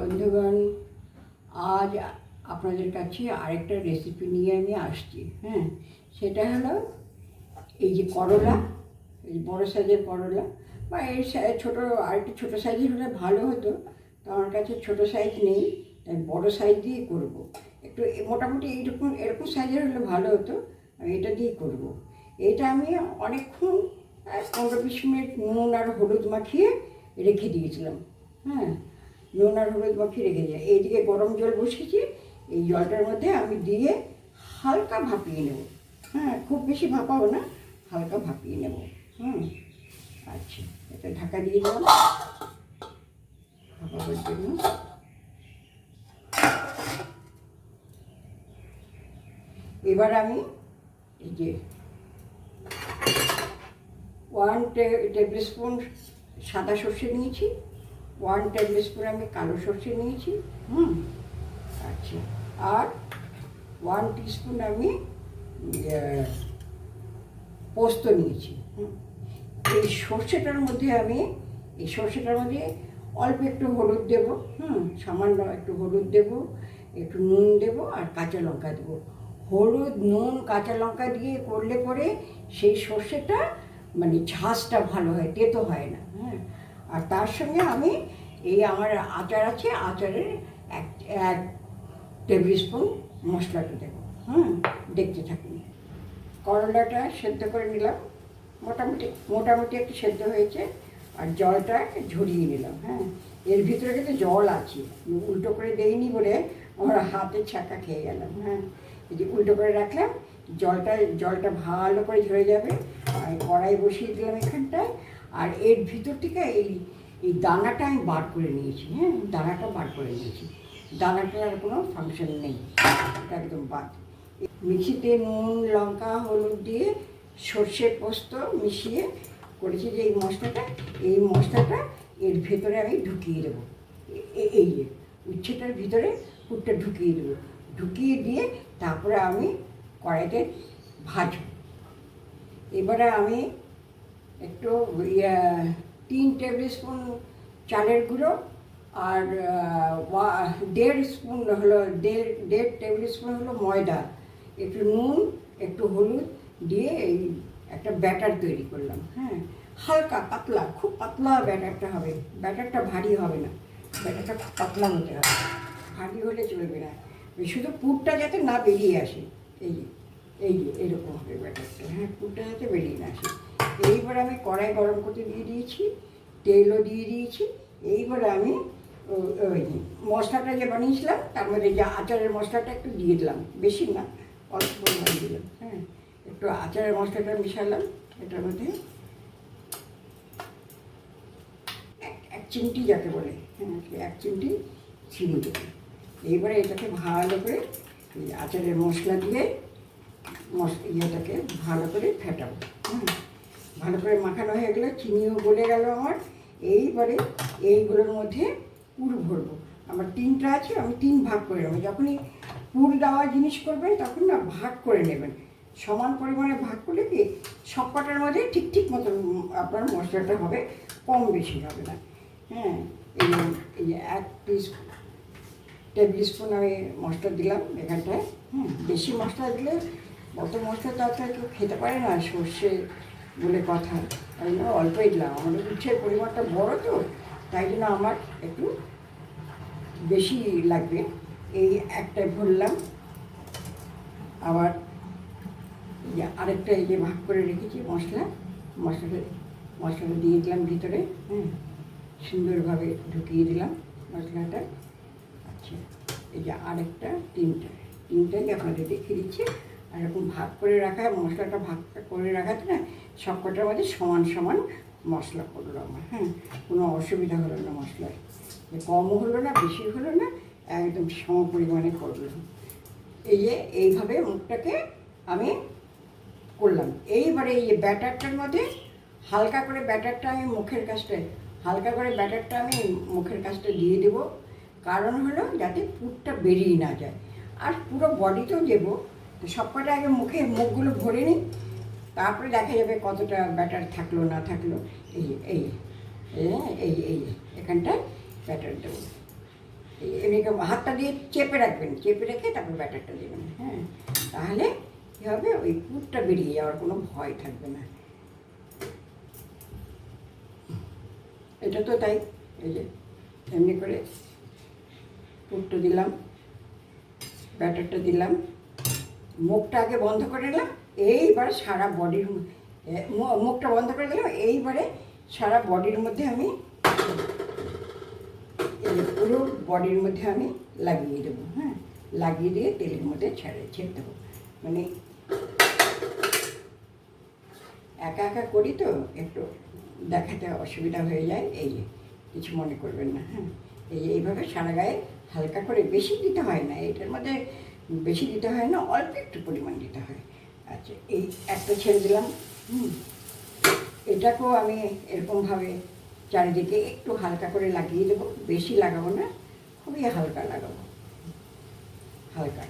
বন্ধুগণ, আজ আপনাদের কাছে আরেকটা রেসিপি নিয়ে আমি আসছি হ্যাঁ সেটা হলো এই যে করলা, এই বড়ো সাইজের করলা, বা এই ছোটো আর একটু ছোটো সাইজের হলে ভালো হতো, তো আমার কাছে ছোটো সাইজ নেই, তাই বড়ো সাইজ দিয়ে করব। একটু মোটামুটি এইরকম, এরকম সাইজের হলে ভালো হতো, আমি এটা দিয়ে করব। এটা আমি অনেকক্ষণ পনেরো বিশ মিনিট নুন আর হলুদ মাখিয়ে রেখে দিয়েছিলাম হ্যাঁ নুন আর হলুদ মাখিয়ে রেখে দিই এইদিকে গরম জল বসিয়েছি এই জলটার মধ্যে আমি দিয়ে হালকা ভাপিয়ে নেব। হ্যাঁ খুব বেশি ভাপাবো না, হালকা ভাপিয়ে নেব। হুম আচ্ছা এটা ঢাকা দিয়ে দিলাম। ভাপাবার জন্য। এবার আমি এই যে ওয়ান টেবিল স্পুন সাদা সর্ষে নিয়েছি। ওয়ান টেবিল স্পুন আমি কালো সর্ষে নিয়েছি। হুম। আচ্ছা। আর ওয়ান টিস্পুন আমি পোস্ত নিয়েছি। এই সর্ষেটার মধ্যে আমি এই সর্ষেটার মধ্যে অল্প একটু হলুদ দেব। হুম। সামান্য একটু হলুদ দেব একটু নুন দেব আর কাঁচা লঙ্কা দেবো। হলুদ নুন কাঁচা লঙ্কা দিয়ে করলে পরে সেই সর্ষেটা মানে ঝাঁসটা ভালো হয় তেতো হয় না। হ্যাঁ। আর তার সঙ্গে আমি এই আমার আচার আছে, আচারের এক এক টেবিল স্পুন মশলাটা দেবো। হুম, দেখতে থাকুন। করলাটা সেদ্ধ করে নিলাম। মোটামুটি মোটামুটি একটু সেদ্ধ হয়েছে। আর জলটা ঝরিয়ে নিলাম হ্যাঁ। এর ভিতরে কিন্তু জল আছে। উল্টো করে দেইনি বলে আমার হাতে ছাকা খেয়ে গেলাম হ্যাঁ। এই যে উল্টো করে রাখলাম, জলটা জলটা ভালো করে ঝরে যাবে। আর কড়াই বসিয়ে দিলাম এখানটায়। আর এর ভিতর থেকে এই এই দানাটা আমি বার করে নিয়েছি হ্যাঁ? দানাটা বার করে নিয়েছি। দানাটার আর কোনো ফাংশন নেই। এটা একদম বাদ। মিক্সিতে নুন, লঙ্কা, হলুদ দিয়ে সর্ষে পোস্ত মিশিয়ে করেছি যে এই মশলাটা এই মশলাটা এর ভেতরে আমি ঢুকিয়ে দেবো। এই যে উচ্ছেটার ভিতরে পুরটা ঢুকিয়ে দেবো। ঢুকিয়ে দিয়ে তারপরে আমি কড়াইতে ভাজবো। এবারে আমি একটু ইয়া, তিন টেবিল স্পুন চালের গুঁড়ো আর দেড় স্পুন হলো দেড় দেড় টেবিল স্পুন হলো ময়দা। একটু নুন একটু হলুদ দিয়ে এই একটা ব্যাটার তৈরি করলাম হ্যাঁ। হালকা পাতলা খুব পাতলা ব্যাটারটা হবে। ব্যাটারটা ভারী হবে না। ব্যাটারটা খুব পাতলা হতে হবে। ভারী হলে চলবে না। শুধু পুরটা যাতে না বেরিয়ে আসে। এই যে এই যে এরকম হবে ব্যাটারটা হ্যাঁ পুরটা যাতে বেরিয়ে না আসে। এইবার আমি কড়াই গরম করতে দিয়ে দিয়েছি, তেলও দিয়ে দিয়েছি, এইবারে আমি ওই মশলাটা যে বানিয়েছিলাম, তার মধ্যে যে আচারের মশলাটা একটু দিয়ে দিলাম, বেশি না, অল্প পরিমাণ দিলাম হ্যাঁ একটু আচারের মশলাটা মিশালাম, এটার মধ্যে এক- চিমটি যাকে বলে হ্যাঁ এক চিমটি চিনি দেবো এইবারে এটাকে ভালো করে আচারের মশলা দিয়ে, মশ, ইয়েটাকে ভালো করে ফেটাবো হুম ভালো করে মাখানো হয়ে গেলো, চিনিও গলে গেল আমার। এইবারে এইগুলোর মধ্যে পুর ভরবো। আমার তিনটা আছে, আমি তিন ভাগ করে নেব। যখনই পুর দেওয়া জিনিস করবেন, তখন না ভাগ করে নেবেন। সমান পরিমাণে ভাগ করলে কি, সব কটার মধ্যে ঠিক ঠিক মতন আপনার মশলাটা হবে, কম বেশি হবে না। হ্যাঁ এই যে- এই এক পিস টেবিল স্পুন আমি মশলা দিলাম এখানটায়। হুম, বেশি মশলা দিলে অত মশলা তো আপনার কেউ খেতে পারে না, সর্ষে বলে কথা। তাই জন্য অল্পই দিলাম আমাদের উচ্ছের পরিমাণটা বড় তো, তাই জন্য আমার একটু বেশি লাগবে। এই একটা ভরলাম আবার যে আরেকটা এই যে ভাগ করে রেখেছি, মশলা। মশলাটা মশলাটা দিয়ে দিলাম ভিতরে হ্যাঁ সুন্দরভাবে ঢুকিয়ে দিলাম মশলাটা। আচ্ছা এই যে আরেকটা, তিনটা। তিনটাই আপনাদের দেখিয়ে দিচ্ছি। এরকম ভাগ করে রাখা মশলাটা ভাগ করে রাখাতে না সব কটার মধ্যে সমান সমান মশলা করল আমার হ্যাঁ? কোনো অসুবিধা হলো না মশলার। যে কমও হলো না, বেশি হলো না, একদম সম পরিমাণে করল। এই যে এইভাবে মুখটাকে আমি করলাম। এইবারে এই যে ব্যাটারটার মধ্যে হালকা করে ব্যাটারটা আমি মুখের কাছটায় হালকা করে ব্যাটারটা আমি মুখের কাছটা দিয়ে দেব। কারণ হলো যাতে পুরটা বেরিয়ে না যায়। আর পুরো বডিতেও দেবো তো সবকটা আগে মুখে মুখগুলো ভরে নিই, তারপরে দেখা যাবে কতটা ব্যাটার থাকল, না থাকল। এই এই এই এই এখানটায় ব্যাটার দেবো এমনিকে হাতটা দিয়ে চেপে রাখবেন, চেপে রেখে তারপর ব্যাটারটা দেবেন হ্যাঁ। তাহলে কী হবে? ওই পুরটা বেরিয়ে যাওয়ার কোনো ভয় থাকবে না। এটা তো তাই, এই যে এমনি করে পুরটা দিলাম, ব্যাটারটা দিলাম। মুখটা আগে বন্ধ করে নিলাম, এইবারে সারা বডির মুখটা বন্ধ করে দিলাম এইবারে সারা বডির মধ্যে আমি পুরো বডির মধ্যে আমি লাগিয়ে দেবো হ্যাঁ? লাগিয়ে দিয়ে তেলের মধ্যে ছেড়ে ছেড়ে দেবো। মানে একা একা করি তো, একটু দেখাতে অসুবিধা হয়ে যায়, এই যে, কিছু মনে করবেন না হ্যাঁ? এই এইভাবে সারা গায়ে হালকা করে বেশি দিতে হয় না, এটার মধ্যে বেশি দিতে হয় না, অল্প একটু পরিমাণ দিতে হয়। আচ্ছা এই একটা ছেড়ে দিলাম, হুম। এটাকেও আমি এরকমভাবে চারিদিকে একটু হালকা করে লাগিয়ে দেবো, বেশি লাগাবো না, খুবই হালকা লাগাবো। হালকা,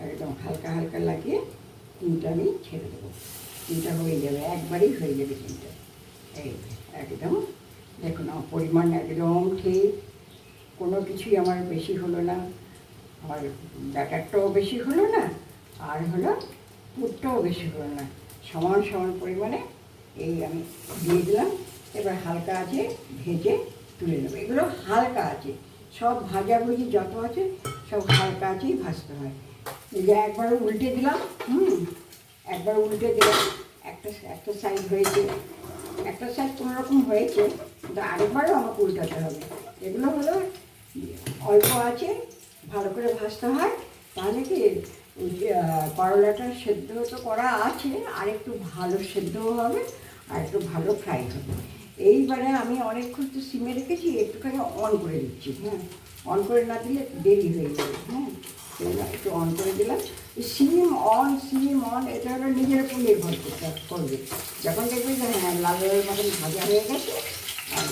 একদম হালকা হালকা লাগিয়ে তিনটা আমি ছেড়ে দেবো। তিনটা হয়ে যাবে, একবারেই হয়ে যাবে তিনটা। এই একদম, দেখুন পরিমাণ একদম ঠিক, কোনো কিছুই আমার বেশি হলো না। আর ব্যাটারটাও বেশি হলো না, আর হলো পুরটাও বেশি হলো না। সমান সমান পরিমাণে এই আমি দিয়ে দিলাম, এবার হালকা আছে ভেজে তুলে নেব। এগুলো হালকা আছে সব ভাজাভুজি যত আছে সব হালকা আছেই ভাজতে হয়। যে একবার উল্টে দিলাম, হুম, একবার উল্টে দিলাম, একটা একটা সাইড হয়েছে, একটা সাইড কোনো রকম হয়েছে, কিন্তু আরেকবারও আমাকে উল্টাতে হবে। এগুলো হলো অল্প আছে ভালো করে ভাজতে হয় তাহলে কি ওই যে, আহ, করলাটা সেদ্ধ তো করা আছে আর একটু ভালো সেদ্ধও হবে আর একটু ভালো ফ্রাই হবে। এইবারে আমি অনেকক্ষণ তো সিমে রেখেছি একটুখানি অন করে দিচ্ছি হ্যাঁ। অন করে না দিলে দেরি হয়ে যাবে হ্যাঁ। একটু অন করে দিলাম। সিম অন সিম অন এটা হলো নিজের উপর নির্ভর করতে করবে। যখন দেখবে যে হ্যাঁ লাল মতন ভাজা হয়ে গেছে আর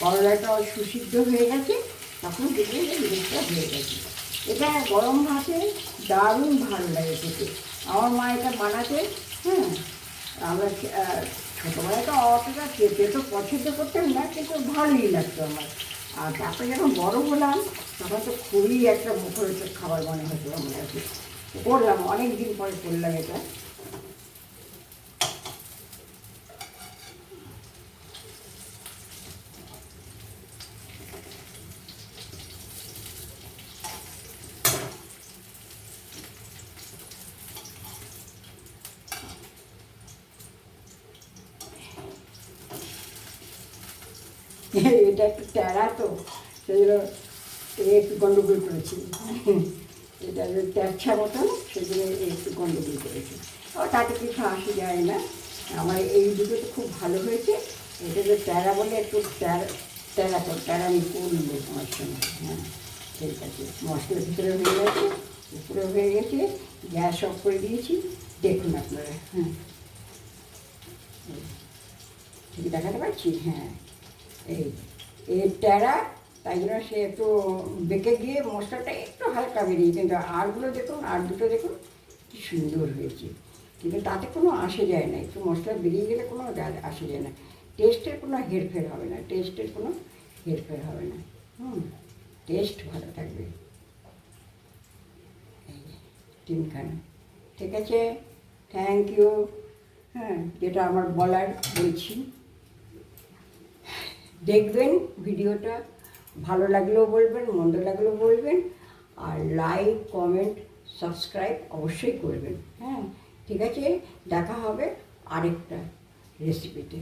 করলাটাও সুসিদ্ধ হয়ে গেছে তখন দেখবে যে জিনিসটা হয়ে গেছে এটা গরম ভাতে দারুণ ভালো লাগে খেতে। আমার মা এটা বানাতে হ্যাঁ আমরা ছোটোবেলায় তো অতটা খেতে তো পছন্দ করতাম না, কিন্তু ভালোই লাগতো আমার। আর তারপরে যখন বড় হলাম, তখন তো খুবই একটা মুখরোচক খাবার মনে হতো আমার কাছে। করলাম অনেক দিন পরে করলাম এটা। এটা একটু ট্যাড়া তো, সেই জন্য একটু গন্ডগোল করেছি। এটা যে ট্যাচ্ছা মতন, সেই জন্য একটু গন্ডগোল করেছি। ও তাতে কিছু আসে যায় না। আমার এই দুটো তো খুব ভালো হয়েছে। এটা যে ট্যাড়া বলে একটু ট্যাড়া তো ট্যাড়া আমি করব তোমার সঙ্গে হ্যাঁ ঠিক আছে। মশলার ভিতরে হয়ে গেছে, উপরে হয়ে গেছে, গ্যাস অফ করে দিয়েছি। দেখুন আপনারা হ্যাঁ। ঠিক দেখাতে পারছি হ্যাঁ এই এর ট্যারা তাই জন্য সে একটু বেঁকে গিয়ে মশলাটা একটু হালকা বেরিয়ে কিন্তু আরগুলো দেখুন, আর দুটো দেখুন, কি সুন্দর হয়েছে। কিন্তু তাতে কোনো আসে যায় না, একটু মশলা বেরিয়ে গেলে কোনো আসে যায় না। টেস্টের কোনো হেরফের হবে না, টেস্টের কোনো হেরফের হবে না। হুম, টেস্ট ভালো থাকবে। তিনখানা। ঠিক আছে? থ্যাংক ইউ হ্যাঁ যেটা আমার বলার বলছি। দেখবেন ভিডিওটা ভালো লাগলেও বলবেন, মন্দ লাগলেও বলবেন, আর লাইক কমেন্ট সাবস্ক্রাইব অবশ্যই করবেন। হ্যাঁ ঠিক আছে, দেখা হবে আরেকটা রেসিপিতে